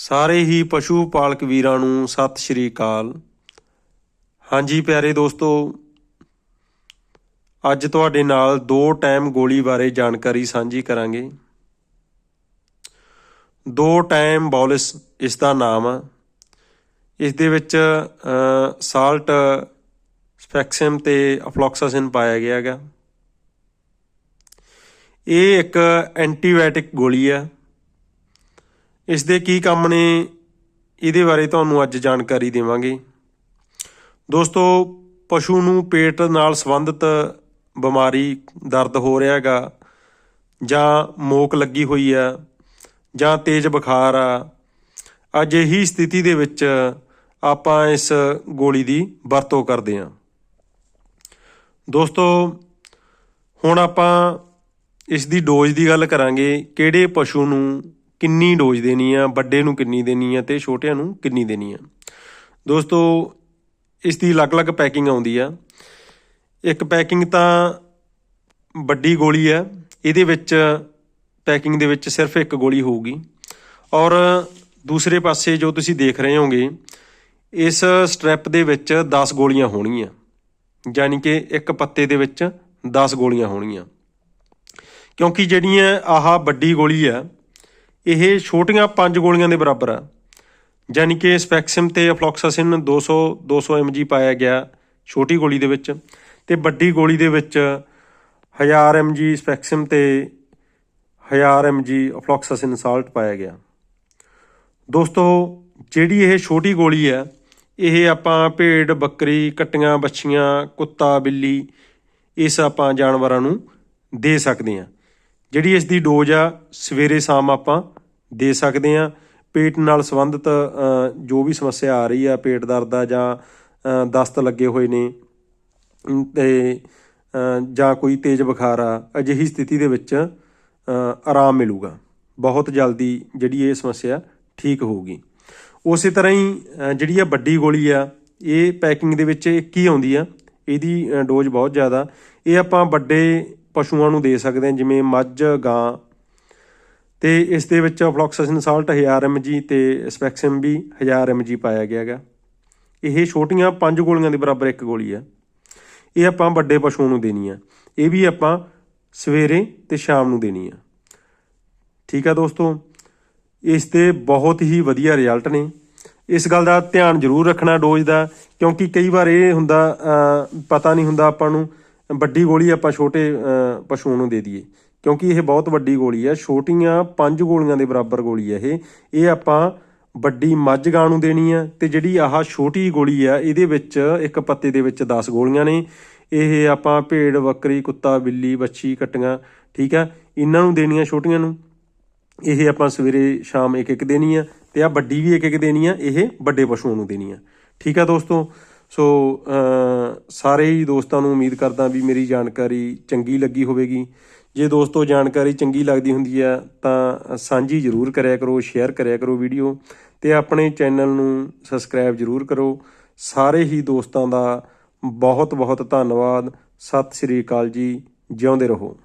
ਸਾਰੇ ਹੀ ਪਸ਼ੂ ਪਾਲਕ ਵੀਰਾਂ ਨੂੰ ਸਤਿ ਸ਼੍ਰੀ ਅਕਾਲ। ਹਾਂਜੀ ਪਿਆਰੇ ਦੋਸਤੋ, ਅੱਜ ਤੁਹਾਡੇ ਨਾਲ ਦੋ ਟਾਈਮ ਗੋਲੀ ਬਾਰੇ ਜਾਣਕਾਰੀ ਸਾਂਝੀ ਕਰਾਂਗੇ। ਦੋ ਟਾਈਮ ਬੌਲਿਸ ਇਸ ਦਾ ਨਾਮ ਆ। ਇਸ ਦੇ ਵਿੱਚ ਸਾਲਟ, ਸਪੈਕਸਿਮ ਤੇ ਅਫਲੋਕਸਾਸਿਨ ਪਾਇਆ ਗਿਆ ਹੈਗਾ। ਇਹ ਇੱਕ ਐਂਟੀਬਾਇਓਟਿਕ ਗੋਲੀ ਆ। ਇਸ ਦੇ ਕੀ ਕੰਮ ਨੇ, ਇਹਦੇ ਬਾਰੇ ਤੁਹਾਨੂੰ ਅੱਜ ਜਾਣਕਾਰੀ ਦੇਵਾਂਗੇ। ਦੋਸਤੋ, ਪਸ਼ੂ ਨੂੰ ਪੇਟ ਨਾਲ ਸੰਬੰਧਿਤ ਬਿਮਾਰੀ, ਦਰਦ ਹੋ ਰਿਹਾ ਹੈਗਾ, ਜਾਂ ਮੋਕ ਲੱਗੀ ਹੋਈ ਆ, ਜਾਂ ਤੇਜ਼ ਬੁਖਾਰ ਆ, ਅੱਜ ਇਹੀ ਸਥਿਤੀ ਦੇ ਵਿੱਚ ਆਪਾਂ ਇਸ ਗੋਲੀ ਦੀ ਵਰਤੋਂ ਕਰਦੇ ਹਾਂ। ਦੋਸਤੋ, ਹੁਣ ਆਪਾਂ ਇਸ ਦੀ ਡੋਜ਼ ਦੀ ਗੱਲ ਕਰਾਂਗੇ, ਕਿਹੜੇ ਪਸ਼ੂ ਨੂੰ ਕਿੰਨੀ ਡੋਜ਼ ਦੇਣੀ ਆ, ਵੱਡੇ ਨੂੰ ਕਿੰਨੀ ਦੇਣੀ ਆ ਤੇ ਛੋਟਿਆਂ ਨੂੰ ਕਿੰਨੀ ਦੇਣੀ ਆ। ਦੋਸਤੋ, ਇਸ ਦੀ ਅਲੱਗ-ਅਲੱਗ ਪੈਕਿੰਗ ਆਉਂਦੀ ਆ। ਇੱਕ ਪੈਕਿੰਗ ਤਾਂ ਵੱਡੀ ਗੋਲੀ ਆ, ਇਹਦੇ ਵਿੱਚ ਪੈਕਿੰਗ ਦੇ ਵਿੱਚ ਸਿਰਫ ਇੱਕ ਗੋਲੀ ਹੋਊਗੀ। ਔਰ ਦੂਸਰੇ ਪਾਸੇ ਜੋ ਤੁਸੀਂ ਦੇਖ ਰਹੇ ਹੋਗੇ, ਇਸ ਸਟ੍ਰੈਪ ਦੇ ਵਿੱਚ 10 ਗੋਲੀਆਂ ਹੋਣਗੀਆਂ। ਯਾਨੀ ਕਿ ਇੱਕ ਪੱਤੇ ਦੇ ਵਿੱਚ 10 ਗੋਲੀਆਂ ਹੋਣਗੀਆਂ। ਕਿਉਂਕਿ ਜਿਹੜੀਆਂ ਆਹ ਵੱਡੀ ਗੋਲੀ ਆ ਇਹ ਛੋਟੀਆਂ ਪੰਜ ਗੋਲੀਆਂ ਦੇ ਬਰਾਬਰ ਆ। ਯਾਨੀ ਕਿ ਸਪੈਕਸਿਮ ਤੇ ਅਫਲੋਕਸਾਸਿਨ 200 200 mg ਪਾਇਆ ਗਿਆ ਛੋਟੀ ਗੋਲੀ ਦੇ ਵਿੱਚ ਤੇ ਵੱਡੀ ਗੋਲੀ ਦੇ ਵਿੱਚ 1000 mg ਸਪੈਕਸਿਮ ਤੇ 1000 mg ਅਫਲੋਕਸਾਸਿਨ ਸਾਲਟ ਪਾਇਆ ਗਿਆ। ਦੋਸਤੋ, ਜਿਹੜੀ ਇਹ ਛੋਟੀ ਗੋਲੀ ਹੈ ਇਹ ਆਪਾਂ ਭੇਡ, ਬੱਕਰੀ, ਕੱਟੀਆਂ ਬੱਛੀਆਂ ਕੁੱਤਾ, ਬਿੱਲੀ, ਇਸ ਆਪਾਂ ਜਾਨਵਰਾਂ ਨੂੰ ਦੇ ਸਕਦੇ ਹਾਂ। ਜਿਹੜੀ ਇਸ ਦੀ ਡੋਜ਼ ਆ ਸਵੇਰੇ ਸ਼ਾਮ ਆਪਾਂ ਦੇ ਸਕਦੇ ਹਾਂ। ਪੇਟ ਨਾਲ ਸੰਬੰਧਿਤ ਜੋ ਵੀ ਸਮੱਸਿਆ ਆ ਰਹੀ ਆ ਪੇਟ ਦਰਦ ਆ ਜਾਂ ਦਸਤ ਲੱਗੇ ਹੋਏ ਨੇ ਅਮ, ਤੇ ਜਾਂ ਕੋਈ ਤੇਜ਼ ਬੁਖਾਰ ਆ ਅਜਿਹੀ ਸਥਿਤੀ ਦੇ ਵਿੱਚ ਆਰਾਮ ਮਿਲੂਗਾ। ਬਹੁਤ ਜਲਦੀ ਜਿਹੜੀ ਇਹ ਸਮੱਸਿਆ ਠੀਕ ਹੋਊਗੀ। ਉਸੇ ਤਰ੍ਹਾਂ ਹੀ ਜਿਹੜੀ ਆ ਵੱਡੀ ਗੋਲੀ ਆ ਇਹ ਪੈਕਿੰਗ ਦੇ ਵਿੱਚ ਇੱਕ ਹੀ ਆਉਂਦੀ ਆ? ਇਹਦੀ ਡੋਜ਼ ਬਹੁਤ ਜ਼ਿਆਦਾ। ਇਹ ਆਪਾਂ ਵੱਡੇ ਪਸ਼ੂਆਂ ਨੂੰ ਦੇ ਸਕਦੇ ਹਾਂ, ਜਿਵੇਂ ਮੱਝ, ਗਾਂ। ਤੇ ਇਸ ਦੇ ਵਿੱਚ ਅਫਲੋਕਸਾਸਿਨ ਸਾਲਟ 1000 mg ਤੇ ਸਪੈਕਸਿਮ ਵੀ 1000 mg ਪਾਇਆ ਗਿਆ ਹੈਗਾ। ਇਹ ਛੋਟੀਆਂ ਪੰਜ ਗੋਲੀਆਂ ਦੇ ਬਰਾਬਰ ਇੱਕ ਗੋਲੀ ਆ। ਇਹ ਆਪਾਂ ਵੱਡੇ ਪਸ਼ੂਆਂ ਨੂੰ ਦੇਣੀ ਆ। ਇਹ ਵੀ ਆਪਾਂ ਸਵੇਰੇ ਤੇ ਸ਼ਾਮ ਨੂੰ ਦੇਣੀ ਆ। ਠੀਕ ਆ ਦੋਸਤੋ? ਇਸ ਦੇ ਬਹੁਤ ਹੀ ਵਧੀਆ ਰਿਜ਼ਲਟ ਨੇ। ਇਸ ਗੱਲ ਦਾ ਧਿਆਨ ਜ਼ਰੂਰ ਰੱਖਣਾ ਡੋਜ਼ ਦਾ, ਕਿਉਂਕਿ ਕਈ ਵਾਰ ਇਹ ਹੁੰਦਾ ਪਤਾ ਨਹੀਂ ਹੁੰਦਾ ਆਪਾਂ ਨੂੰ ਵੱਡੀ ਗੋਲੀ ਆਪਾਂ ਛੋਟੇ ਅਹ, ਪਸ਼ੂਆਂ ਨੂੰ ਦੇ ਦਈਏ। ਕਿਉਂਕਿ ਇਹ ਬਹੁਤ ਵੱਡੀ ਗੋਲੀ ਹੈ ਛੋਟੀਆਂ ਪੰਜ ਗੋਲੀਆਂ ਦੇ ਬਰਾਬਰ ਗੋਲੀ ਹੈ ਇਹ। ਇਹ ਆਪਾਂ ਵੱਡੀ ਮੱਝ ਗਾਂ ਨੂੰ ਦੇਣੀ ਆ ਤੇ ਜਿਹੜੀ ਆਹ ਛੋਟੀ ਗੋਲੀ ਆ ਇਹਦੇ ਵਿੱਚ ਇੱਕ ਪੱਤੇ ਦੇ ਵਿੱਚ 10 ਗੋਲੀਆਂ ਨੇ। ਇਹ ਆਪਾਂ ਭੇਡ ਬੱਕਰੀ ਕੁੱਤਾ ਬਿੱਲੀ ਬੱਚੀ ਕੱਟੀਆਂ ਠੀਕ ਆ? ਇਹਨਾਂ ਨੂੰ ਦੇਣੀਆਂ ਛੋਟੀਆਂ ਨੂੰ। ਇਹ ਆਪਾਂ ਸਵੇਰੇ ਸ਼ਾਮ ਇੱਕ ਇੱਕ ਦੇਣੀ ਆ ਤੇ ਆ ਵੱਡੀ ਵੀ ਇੱਕ ਇੱਕ ਦੇਣੀ ਆ। ਇਹ ਵੱਡੇ ਪਸ਼ੂਆਂ ਨੂੰ ਦੇਣੀ ਆ। ਠੀਕ ਆ ਦੋਸਤੋ? ਸੋ ਸਾਰੇ ਹੀ ਦੋਸਤਾਂ ਨੂੰ ਉਮੀਦ ਕਰਦਾ ਵੀ ਮੇਰੀ ਜਾਣਕਾਰੀ ਚੰਗੀ ਲੱਗੀ ਹੋਵੇਗੀ। ਜੇ ਦੋਸਤੋ ਜਾਣਕਾਰੀ ਚੰਗੀ ਲੱਗਦੀ ਹੁੰਦੀ ਆ ਤਾਂ ਸਾਂਝੀ ਜ਼ਰੂਰ ਕਰਿਆ ਕਰੋ, ਸ਼ੇਅਰ ਕਰਿਆ ਕਰੋ ਵੀਡੀਓ ਤੇ ਆਪਣੇ ਚੈਨਲ ਨੂੰ ਸਬਸਕ੍ਰਾਈਬ ਜ਼ਰੂਰ ਕਰੋ। ਸਾਰੇ ਹੀ ਦੋਸਤਾਂ ਦਾ ਬਹੁਤ ਬਹੁਤ ਧੰਨਵਾਦ। ਸਤਿ ਸ੍ਰੀ ਅਕਾਲ ਜੀ, ਜਿਉਂਦੇ ਰਹੋ।